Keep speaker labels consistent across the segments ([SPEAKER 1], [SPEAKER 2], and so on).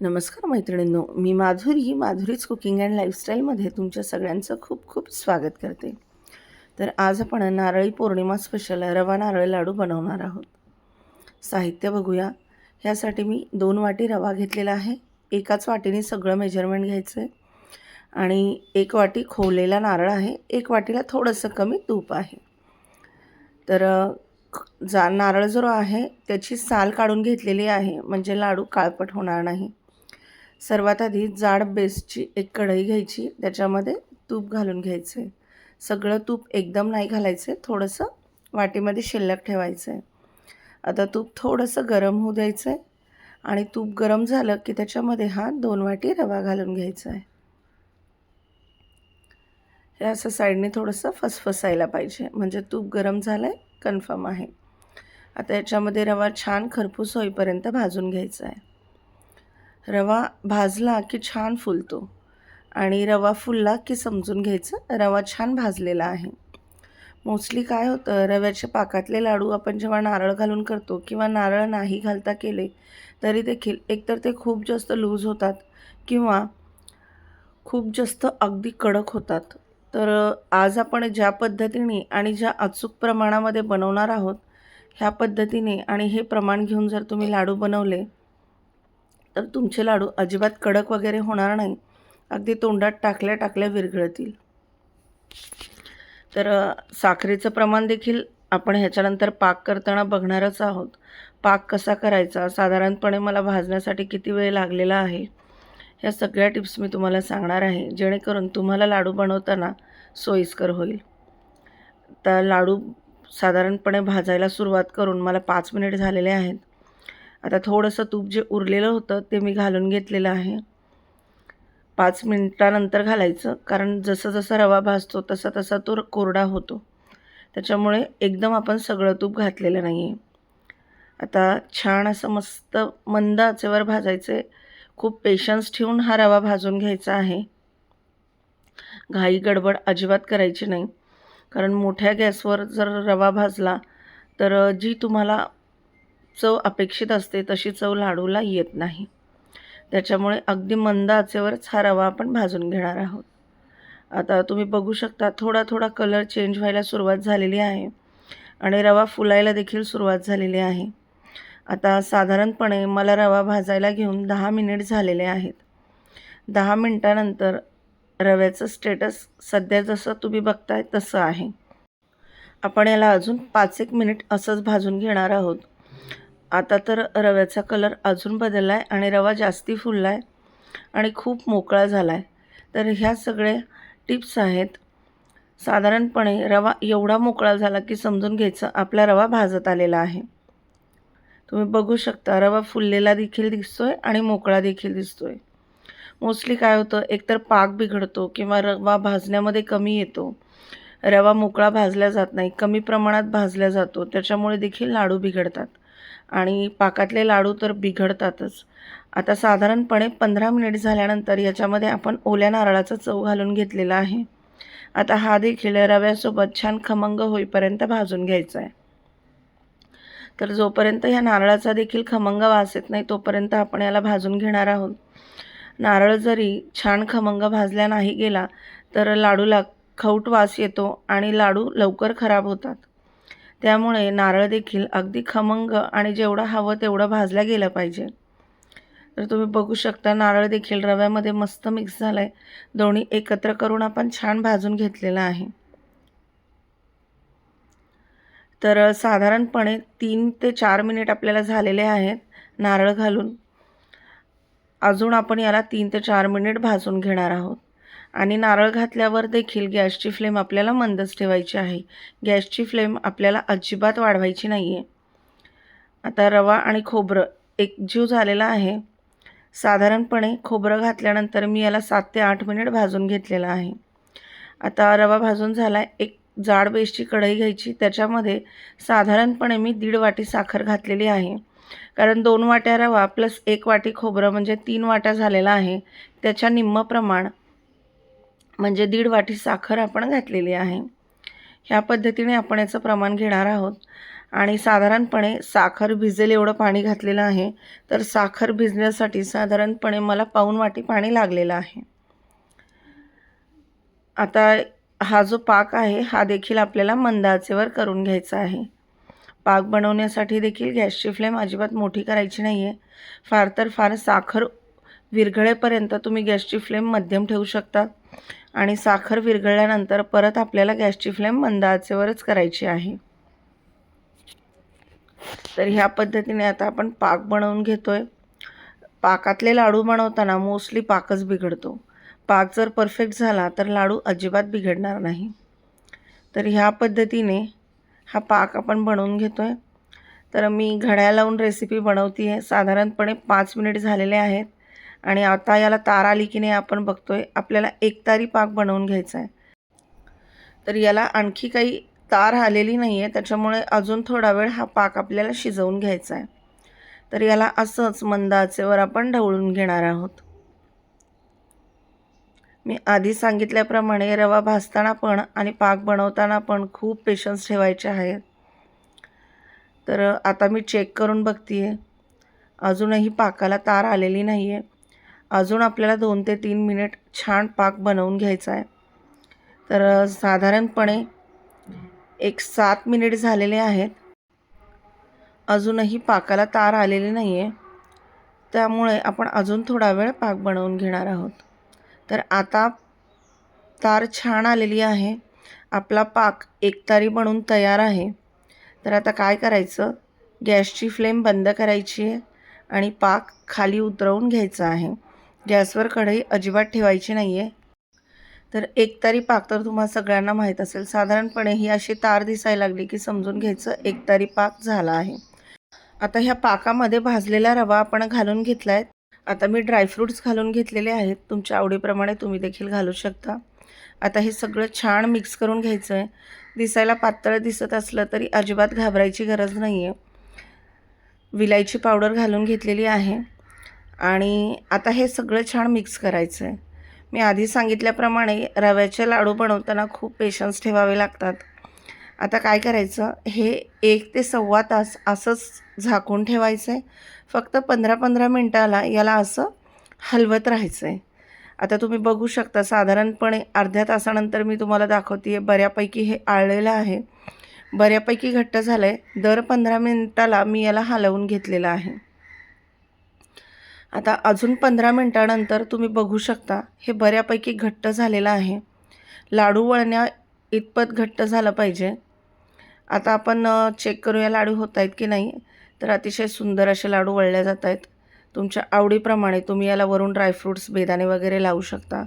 [SPEAKER 1] नमस्कार मैत्रिणींनो मी माधुरी माधुरीच कुकिंग अँड लाईफस्टाईलमध्ये तुमच्या सगळ्यांचं खूप खूप स्वागत करते. तर आज आपण नारळी पौर्णिमा स्पेशल रवा नारळ लाडू बनवणार आहोत. साहित्य बघूया. ह्यासाठी मी दोन वाटी रवा घेतलेला आहे. एकाच वाटीने सगळं मेजरमेंट घ्यायचं आहे आणि एक वाटी खोवलेला नारळ आहे एक वाटीला थोडंसं कमी तूप आहे. तर जा नारळ जो आहे त्याची साल काढून घेतलेली आहे म्हणजे लाडू काळपट होणार नाही. सर्वात आधी जाड बेसची एक कढई घ्यायची त्याच्यामध्ये तूप घालून घ्यायचं आहे सगळं तूप एकदम नाही घालायचं आहे थोडंसं वाटीमध्ये शिल्लक ठेवायचं आहे आता तूप थोडंसं गरम होऊ द्यायचं आहे आणि तूप गरम झालं की त्याच्यामध्ये हा दोन वाटी रवा घालून घ्यायचा आहे. हे असं साईडने थोडंसं फसफसायला पाहिजे. म्हणजे तूप गरम झालं आहे कन्फर्म आहे. आता याच्यामध्ये रवा छान खरपूस होईपर्यंत भाजून घ्यायचा आहे. रवा भाजला की छान फुलतो. आणि रवा फुलला की समजून घ्यायचं रवा छान भाजलेला आहे. मोस्टली काय होतं रव्याच्या पाकातले लाडू आपण जेव्हा नारळ घालून करतो किंवा नारळ नाही घालता केले तरी देखील एकतर ते खूप जास्त लूज होतात किंवा खूप जास्त अगदी कडक होतात. तर आज आपण ज्या पद्धतीने आणि ज्या अचूक प्रमाणामध्ये बनवणार आहोत ह्या पद्धतीने आणि हे प्रमाण घेऊन जर तुम्ही लाडू बनवले तर तुमचे लाडू अजिबात कडक वगैरे होणार नाही. अगदी तोंडात टाकल्या टाकल्या विरघळतील. तर साखरेचं प्रमाण देखील आपण ह्याच्यानंतर पाक करताना बघणारच आहोत. पाक कसा करायचा? साधारणपणे मला भाजण्यासाठी किती वेळ लागलेला आहे? ह्या सगळ्या टिप्स मी तुम्हाला सांगणार आहे. जेणेकरून तुम्हाला लाडू बनवताना सोयीस्कर होईल. तर लाडू साधारणपणे भाजायला सुरुवात करून मला पाच मिनिट झालेले आहेत. आता थोडंसं तूप जे उरलेलं होतं ते मी घालून घेतलेलं आहे. पाच मिनटानंतर घालायचं. कारण जसं जसं रवा भाजतो तसा तसा तो कोरडा होतो. त्याच्यामुळे एकदम आपण सगळं तूप घातलेलं नाही आहे आता छान असं मस्त मंद आचेवर भाजायचे. खूप पेशन्स ठेवून हा रवा भाजून घ्यायचा आहे. घाई गडबड अजिबात करायची नाही. कारण मोठ्या गॅसवर जर रवा भाजला तर जी तुम्हाला चव अपेक्षित असते तशी चव लाडूला येत नाही. त्याच्यामुळे अगदी मंद आचेवरच हा रवा आपण भाजून घेणार आहोत. आता तुम्ही बघू शकता थोडा थोडा कलर चेंज व्हायला सुरुवात झालेली आहे आणि रवा फुलायला देखील सुरुवात झालेली आहे. आता साधारणपणे मला रवा भाजायला घेऊन दहा मिनिट झालेले आहेत. दहा मिनटानंतर रव्याचं स्टेटस सध्या जसं तुम्ही बघताय तसं आहे. आपण याला अजून पाच एक मिनिट असंच भाजून घेणार आहोत. आता तर रव्याचा कलर अजून बदलला आहे आणि रवा जास्ती फुलला आहे आणि खूप मोकळा झाला आहे तर ह्या सगळ्या टिप्स आहेत. साधारणपणे रवा एवढा मोकळा झाला की समजून घ्यायचं आपला रवा भाजत आलेला आहे. तुम्ही बघू शकता रवा फुललेला देखील दिसतो आहे आणि मोकळा देखील दिसतो आहे मोस्टली काय होतं एकतर पाक बिघडतो किंवा रवा भाजण्यामध्ये कमी येतो. रवा मोकळा भाजला जात नाही कमी प्रमाणात भाजला जातो त्याच्यामुळे देखील लाडू बिघडतात. आणि पाकातले लाडू तर बिघडतातच. आता साधारणपणे पंधरा मिनिट झाल्यानंतर याच्यामध्ये आपण ओल्या नारळाचा चव घालून घेतलेला आहे. आता हा देखील रव्यासोबत छान खमंग होईपर्यंत भाजून घ्यायचा आहे तर जोपर्यंत ह्या नारळाचा देखील खमंग वास येत नाही तोपर्यंत आपण याला भाजून घेणार आहोत. नारळ जरी छान खमंग भाजल्या नाही गेला तर लाडूला खवट वास येतो आणि लाडू लवकर खराब होतात. त्यामुळे नारळ देखील अगदी खमंग आणि जेवढं हवं तेवढं भाजल्या गेलं पाहिजे. तर तुम्ही बघू शकता नारळ देखील रव्यामध्ये मस्त मिक्स झालं आहे दोन्ही एकत्र करून आपण छान भाजून घेतलेलं आहे. तर साधारणपणे तीन ते चार मिनिट आपल्याला झालेले आहेत नारळ घालून. अजून आपण याला तीन ते चार मिनिट भाजून घेणार आहोत. आणि नारळ घातल्यावर देखील गॅसची फ्लेम आपल्याला मंदच ठेवायची आहे. गॅसची फ्लेम आपल्याला अजिबात वाढवायची नाही आहे आता रवा आणि खोबरं एकजीव झालेला आहे. साधारणपणे खोबरं घातल्यानंतर मी याला सात ते आठ मिनिट भाजून घेतलेला आहे. आता रवा भाजून झाला आहे एक जाड बेसची कढई घ्यायची. त्याच्यामध्ये साधारणपणे मी दीड वाटी साखर घातलेली आहे. कारण दोन वाट्या रवा प्लस एक वाटी खोबरं म्हणजे तीन वाट्या झालेला आहे. त्याच्या निम्म प्रमाण म्हणजे दीड वाटी साखर आपण घातलेली आहे. ह्या पद्धतीने आपण याचं प्रमाण घेणार आहोत. आणि साधारणपणे साखर भिजेल एवढं पाणी घातलेलं आहे तर साखर भिजण्यासाठी साधारणपणे मला पाऊन वाटी पाणी लागलेलं आहे. आता हा जो पाक आहे हा देखील आपल्याला मंदाचेवर करून घ्यायचा आहे. पाक बनवण्यासाठी देखील गॅसची फ्लेम अजिबात मोठी करायची नाही आहे फार तर फार साखर विरघळेपर्यंत तुम्ही गॅसची फ्लेम मध्यम ठेवू शकता. आणि साखर विरघळल्यानंतर परत आपल्याला गॅसची फ्लेम मंद आचेवरच करायची आहे. तर ह्या पद्धतीने आता आपण पाक बनवून घेतोय. पाकातले लाडू बनवताना मोस्टली पाकच बिघडतो. पाक जर परफेक्ट झाला तर लाडू अजिबात बिघडणार नाही. तर ह्या पद्धतीने हा पाक आपण बनवून घेतो आहे तर मी घड्याळ लावून रेसिपी बनवती आहे साधारणपणे पाच मिनिट झालेले आहेत. आणि आता याला तार आली की नाही आपण बघतोय आपल्याला एकतारी पाक बनवून घ्यायचा आहे तर याला आणखी काही तार आलेली नाही आहे त्याच्यामुळे अजून थोडा वेळ हा पाक आपल्याला शिजवून घ्यायचा आहे तर याला असंच मंद आचेवर आपण ढवळून घेणार आहोत. मी आधी सांगितल्याप्रमाणे रवा भाजताना पण आणि पाक बनवताना पण खूप पेशन्स ठेवायचे आहेत. तर आता मी चेक करून बघते आहे अजूनही पाकाला तार आलेली नाही आहे अजून आपल्याला दोन ते तीन मिनिट छान पाक बनवून घ्यायचा आहे. तर साधारणपणे एक सात मिनिट झालेले आहेत. अजूनही पाकाला तार आलेले नाही आहे त्यामुळे आपण अजून थोडा वेळ पाक बनवून घेणार आहोत. तर आता तार छान आलेली आहे. आपला पाक एकतारी बनून तयार आहे. तर आता काय करायचं? गॅसची फ्लेम बंद करायची आहे आणि पाक खाली उतरवून घ्यायचा आहे. गॅसवर कढई अजिबात ठेवायची नाही आहे तर एक तारी पाक तर तुम्हाला सगळ्यांना माहीत असेल. साधारणपणे ही अशी तार दिसायला लागली की समजून घ्यायचं एक तारी पाक झाला आहे. आता ह्या पाकामध्ये भाजलेला रवा आपण घालून घेतला आहे आता मी ड्रायफ्रूट्स घालून घेतलेले आहेत. तुमच्या आवडीप्रमाणे तुम्ही देखील घालू शकता. आता हे सगळं छान मिक्स करून घ्यायचं आहे दिसायला पातळ दिसत असलं तरी अजिबात घाबरायची गरज नाही आहे विलायची पावडर घालून घेतलेली आहे. आणि आता हे सगळं छान मिक्स करायचं आहे मी आधी सांगितल्याप्रमाणे रव्याचे लाडू बनवताना खूप पेशन्स ठेवावे लागतात. आता काय करायचं? हे एक ते सव्वा तास असंच झाकून ठेवायचं आहे फक्त पंधरा पंधरा मिनटाला याला असं हलवत राहायचं आहे आता तुम्ही बघू शकता साधारणपणे अर्ध्या तासानंतर मी तुम्हाला दाखवते आहे बऱ्यापैकी हे आळलेलं आहे. बऱ्यापैकी घट्ट झालं आहे दर पंधरा मिनटाला मी याला हलवून घेतलेलं आहे. आता अजून पंधरा मिनटानंतर तुम्ही बघू शकता हे बऱ्यापैकी घट्ट झालेलं आहे. लाडू वळण्या इतपत घट्ट झालं पाहिजे. आता आपण चेक करूया लाडू होत आहेत की नाही. तर अतिशय सुंदर असे लाडू वळले जात आहेत तुमच्या आवडीप्रमाणे तुम्ही याला वरून ड्रायफ्रूट्स बेदाणे वगैरे लावू शकता.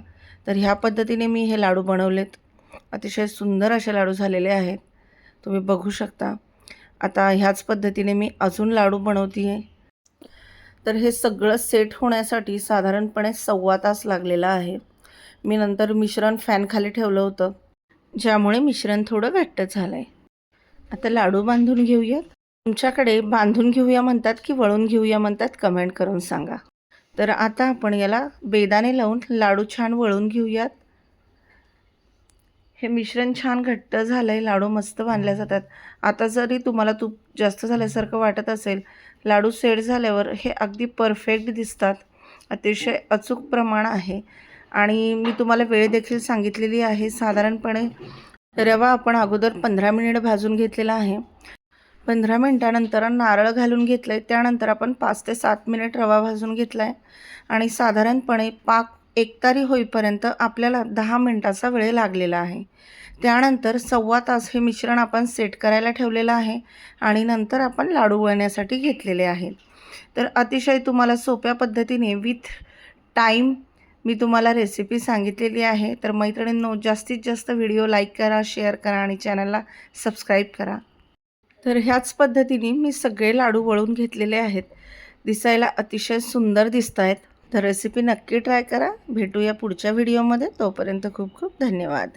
[SPEAKER 1] तर ह्या पद्धतीने मी हे लाडू बनवलेत. अतिशय सुंदर असे लाडू झालेले आहेत. तुम्ही बघू शकता. आता ह्याच पद्धतीने मी अजून लाडू बनवते आहे तर हे सगळं सेट होण्यासाठी साधारणपणे सव्वा तास लागलेला आहे. मी नंतर मिश्रण फॅनखाली ठेवलं होतं ज्यामुळे मिश्रण थोडं घट्ट झालं आहे आता लाडू बांधून घेऊयात. तुमच्याकडे बांधून घेऊया म्हणतात की वळून घेऊया म्हणतात कमेंट करून सांगा. तर आता आपण याला बेदाने लावून लाडू छान वळून घेऊयात. हे मिश्रण छान घट्ट झालं आहे लाडू मस्त बांधले जातात. आता जरी तुम्हाला तूप जास्त झाल्यासारखं वाटत असेल लाडू सेट झाल्यावर हे अगदी परफेक्ट दिसतात. अतिशय अचूक प्रमाण आहे. आणि मी तुम्हाला वेळ देखील सांगितलेली आहे. साधारणपणे रवा आपण अगोदर पंधरा मिनिट भाजून घेतलेला आहे. पंधरा मिनटानंतर नारळ घालून घेतलं आहे त्यानंतर आपण पाच ते सात मिनिट रवा भाजून घेतला आहे आणि साधारणपणे पाक एकतारी होईपर्यंत आपल्याला दहा मिनटाचा वेळ लागलेला आहे. त्यानंतर सव्वा तास हे मिश्रण आपण सेट करायला ठेवलेलं आहे आणि नंतर आपण लाडू वळण्यासाठी घेतलेले आहेत तर अतिशय तुम्हाला सोप्या पद्धतीने विथ टाईम मी तुम्हाला रेसिपी सांगितलेली आहे. तर मैत्रिणींनो जास्तीत जास्त व्हिडिओ लाईक करा शेअर करा आणि चॅनलला सबस्क्राईब करा. तर ह्याच पद्धतीने मी सगळे लाडू वळून घेतलेले आहेत. दिसायला अतिशय सुंदर दिसत आहेत तर रेसिपी नक्की ट्राय करा. भेटूया पुढच्या व्हिडिओमध्ये तोपर्यंत खूप खूप धन्यवाद.